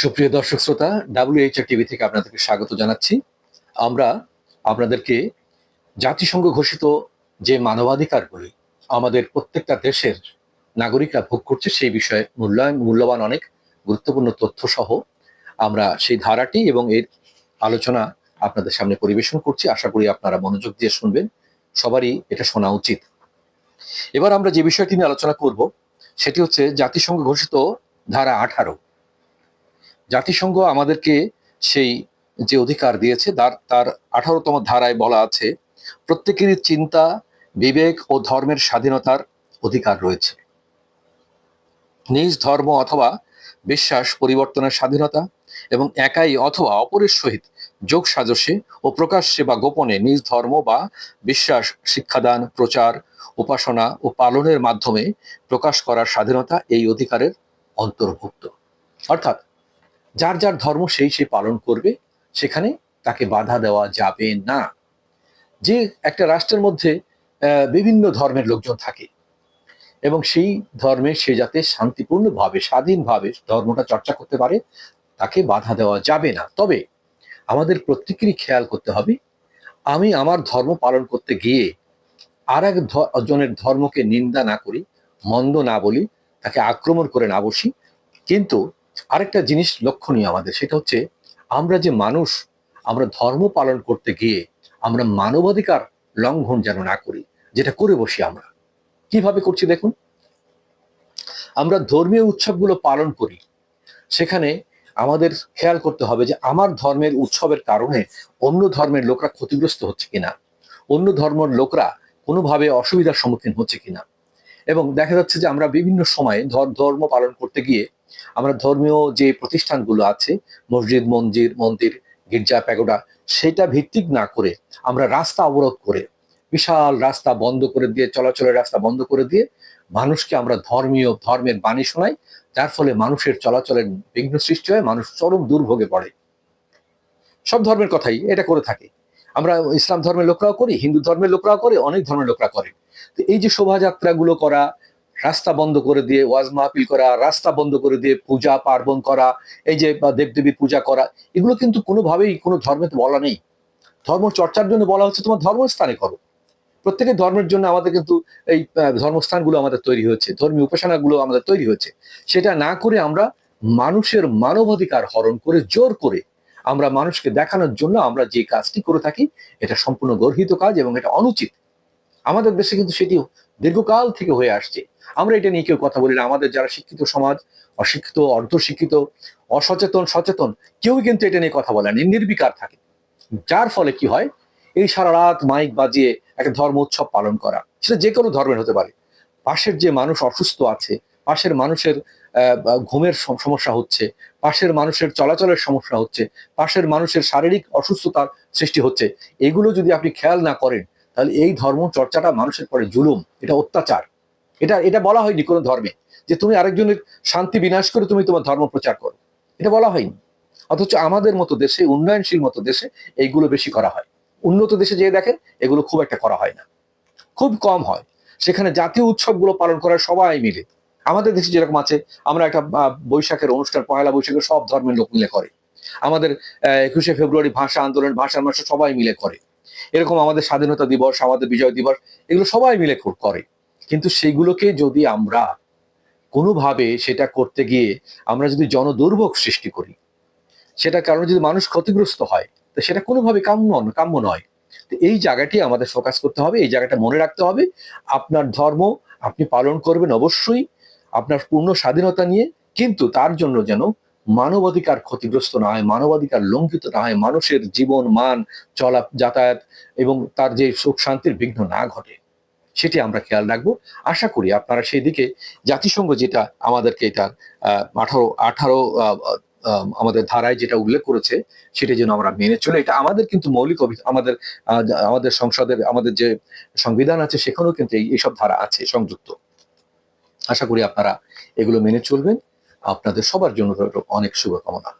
সুপ্রিয় দর্শক শ্রোতা ডাব্লিউএইচআর টিভি থেকে আপনাদেরকে স্বাগত জানাচ্ছি। আমরা আপনাদেরকে জাতিসংঘ ঘোষিত যে মানবাধিকারগুলি আমাদের প্রত্যেকটা দেশের নাগরিকরা ভোগ করছে, সেই বিষয়ে মূল্যায়ন, মূল্যবান অনেক গুরুত্বপূর্ণ তথ্য সহ আমরা সেই ধারাটি এবং এর আলোচনা আপনাদের সামনে পরিবেশন করছি। আশা করি আপনারা মনোযোগ দিয়ে শুনবেন। সবারই এটা শোনা উচিত। এবার আমরা যে বিষয়টি নিয়ে আলোচনা করব, সেটি হচ্ছে জাতিসংঘ ঘোষিত ধারা আঠারো। জাতিসংঘ আমাদেরকে সেই যে অধিকার দিয়েছে, তার তার আঠারোতম ধারায় বলা আছে, প্রত্যেকেরই চিন্তা, বিবেক ও ধর্মের স্বাধীনতার অধিকার রয়েছে। নিজ ধর্ম অথবা বিশ্বাস পরিবর্তনের স্বাধীনতা এবং একাই অথবা অপরের সহিত যোগ সাজসে ও প্রকাশ্যে বা গোপনে নিজ ধর্ম বা বিশ্বাস, শিক্ষাদান, প্রচার, উপাসনা ও পালনের মাধ্যমে প্রকাশ করার স্বাধীনতা এই অধিকারের অন্তর্ভুক্ত। অর্থাৎ যার যার ধর্ম সেই সে পালন করবে, সেখানে তাকে বাধা দেওয়া যাবে না। যে একটা রাষ্ট্রের মধ্যে বিভিন্ন ধর্মের লোকজন থাকে এবং সেই ধর্মে সে যাতে শান্তিপূর্ণভাবে, স্বাধীনভাবে ধর্মটা চর্চা করতে পারে, তাকে বাধা দেওয়া যাবে না। তবে আমাদের প্রত্যেকেরই খেয়াল করতে হবে, আমি আমার ধর্ম পালন করতে গিয়ে আর এক ধ- জনের ধর্মকে নিন্দা না করি, মন্দ না বলি, তাকে আক্রমণ করে না বসি, কিন্তু আরেকটা জিনিস লক্ষণীয় আমাদের, সেটা হচ্ছে আমরা যে মানুষ, আমরা ধর্ম পালন করতে গিয়ে আমরা মানবাধিকার লঙ্ঘন যেন না করি, যেটা করে বসি আমরা। কীভাবে করছি দেখুন? আমরা ধর্মীয় উৎসবগুলো পালন করি, সেখানে আমাদের খেয়াল করতে হবে যে আমার ধর্মের উৎসবের কারণে অন্য ধর্মের লোকরা ক্ষতিগ্রস্ত হচ্ছে কিনা, অন্য ধর্মের লোকরা কোনোভাবে অসুবিধার সম্মুখীন হচ্ছে কিনা। এবং দেখা যাচ্ছে যে আমরা বিভিন্ন সময়ে ধর- ধর্ম পালন করতে গিয়ে আমরা ধর্মীয় যে প্রতিষ্ঠানগুলো আছে, মসজিদ, মন্দির মন্দির, গির্জা, প্যাগোডা, সেটা ভিত্তিক না করে আমরা রাস্তা অবরোধ করে, বিশাল রাস্তা বন্ধ করে দিয়ে, চলাচলের রাস্তা বন্ধ করে দিয়ে মানুষকে আমরা ধর্মীয়, ধর্মের বাণী শোনাই, যার ফলে মানুষের চলাচলের বিঘ্ন সৃষ্টি হয়, মানুষ চরম দুর্ভোগে পড়ে। সব ধর্মের কথাই এটা করে থাকে। আমরা ইসলাম ধর্মের লোকরাও করি, হিন্দু ধর্মের লোকরাও করে, অনেক ধর্মের লোকরা করে। তো এই যে শোভাযাত্রাগুলো করা রাস্তা বন্ধ করে দিয়ে ওয়াজ মাহফিল করা, রাস্তা বন্ধ করে দিয়ে পূজা পার্বণ করা, এই যে দেবদেবীর পূজা করা, এগুলো কিন্তু কোনোভাবেই কোনো ধর্মে বলা নেই। ধর্ম চর্চার জন্য বলা হচ্ছে তোমার ধর্মস্থানে করো। প্রত্যেকের ধর্মের জন্য আমাদের কিন্তু এই ধর্মস্থানগুলো আমাদের তৈরি হয়েছে ধর্মীয় উপাসনাগুলো আমাদের তৈরি হচ্ছে। সেটা না করে আমরা মানুষের মানবাধিকার হরণ করে, জোর করে আমরা মানুষকে দেখানোর জন্য আমরা যে কাজটি করে থাকি, এটা সম্পূর্ণ গর্হিত কাজ এবং এটা অনুচিত। আমাদের দেশে কিন্তু সেটি দীর্ঘকাল থেকে হয়ে আসছে। আমরা এটা নিয়ে কেউ কথা বলি না। আমাদের যারা শিক্ষিত সমাজ, অশিক্ষিত, অর্ধশিক্ষিত, অসচেতন, সচেতন, কেউই কিন্তু এটা নিয়ে কথা বলে না। নির্বিকার থাকে। যার ফলে কি হয়? এই সারা রাত মাইক বাজিয়ে একটা ধর্ম উৎসব পালন করা। সেটা যে কোনো ধর্মের হতে পারে। পাশের যে মানুষ অসুস্থ আছে, পাশের মানুষের ঘুমের সমস্যা হচ্ছে, পাশের মানুষের চলাচলের সমস্যা হচ্ছে, পাশের মানুষের শারীরিক অসুস্থতার সৃষ্টি হচ্ছে, এগুলো যদি আপনি খেয়াল না করেন তাহলে এই ধর্ম চর্চাটা মানুষের পরে জুলুম, এটা অত্যাচার। এটা এটা বলা হয়নি কোনো ধর্মে যে তুমি আরেকজনের শান্তি বিনাশ করে তুমি তোমার ধর্ম প্রচার করো। এটা বলা হয়নি। অথচ আমাদের মতো দেশে, উন্নয়নশীল মতো দেশে এইগুলো বেশি করা হয়। উন্নত দেশে যেয়ে দেখেন, এগুলো খুব একটা করা হয় না। খুব কম হয়। সেখানে জাতীয় উৎসবগুলো পালন করার সবাই মিলে। আমাদের দেশে যেরকম আছে, আমরা একটা বৈশাখের অনুষ্ঠান পয়লা বৈশাখে সব ধর্মের লোক মিলে করে। আমাদের একুশে ফেব্রুয়ারি ভাষা আন্দোলন, ভাষার মাসে সবাই মিলে করে। এরকম আমাদের স্বাধীনতা দিবস, আমাদের বিজয় দিবস, এগুলো সবাই মিলে করে। কিন্তু সেগুলোকে যদি আমরা কোনোভাবে সেটা করতে গিয়ে আমরা যদি জনদুর্ভোগ সৃষ্টি করি, সেটার কারণে যদি মানুষ ক্ষতিগ্রস্ত হয়, তো সেটা কোনোভাবে কাম্য কাম্য নয়। তো এই জায়গাটি আমাদের ফোকাস করতে হবে, এই জায়গাটা মনে রাখতে হবে। আপনার ধর্ম আপনি পালন করবেন অবশ্যই, আপনার পূর্ণ স্বাধীনতা নিয়ে, কিন্তু তার জন্য যেন মানবাধিকার ক্ষতিগ্রস্ত না হয় মানবাধিকার লঙ্ঘিত না হয় মানুষের জীবন, মান, চলা, যাতায়াত এবং তার যে সুখ শান্তির বিঘ্ন না ঘটে। সেটি আমরা খেয়াল রাখব। আশা করি আপনারা সেই দিকে জাতিসংঘ যেটা আমাদেরকে এটা আঠারো আঠারো আমাদের ধারায় যেটা উল্লেখ করেছে, সেটা যেন আমরা মেনে চলে। এটা আমাদের কিন্তু মৌলিক আমাদের আমাদের সংসদের, আমাদের যে সংবিধান আছে, সেখানেও কিন্তু এই- এইসব ধারা আছে সংযুক্ত। আশা করি আপনারা এগুলো মেনে চলবেন। আপনাদের সবার জন্য অনেক শুভকামনা।